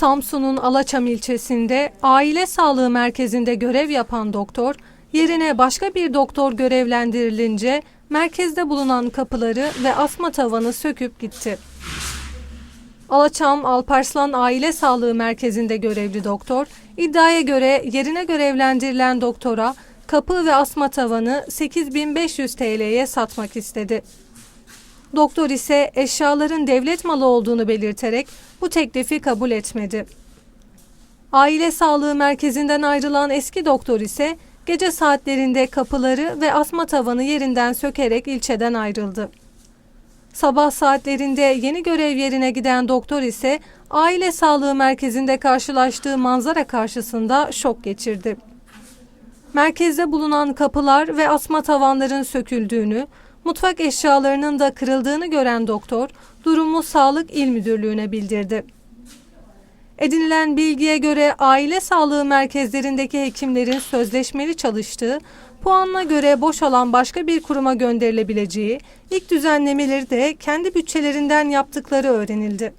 Samsun'un Alaçam ilçesinde aile sağlığı merkezinde görev yapan doktor, yerine başka bir doktor görevlendirilince merkezde bulunan kapıları ve asma tavanı söküp gitti. Alaçam Alparslan Aile Sağlığı Merkezi'nde görevli doktor, iddiaya göre yerine görevlendirilen doktora kapı ve asma tavanı 8500 TL'ye satmak istedi. Doktor ise eşyaların devlet malı olduğunu belirterek bu teklifi kabul etmedi. Aile Sağlığı Merkezi'nden ayrılan eski doktor ise gece saatlerinde kapıları ve asma tavanı yerinden sökerek ilçeden ayrıldı. Sabah saatlerinde yeni görev yerine giden doktor ise aile sağlığı merkezinde karşılaştığı manzara karşısında şok geçirdi. Merkezde bulunan kapılar ve asma tavanların söküldüğünü, mutfak eşyalarının da kırıldığını gören doktor durumu Sağlık İl Müdürlüğü'ne bildirdi. Edinilen bilgiye göre aile sağlığı merkezlerindeki hekimlerin sözleşmeli çalıştığı, puanına göre boş alan başka bir kuruma gönderilebileceği, ilk düzenlemeleri de kendi bütçelerinden yaptıkları öğrenildi.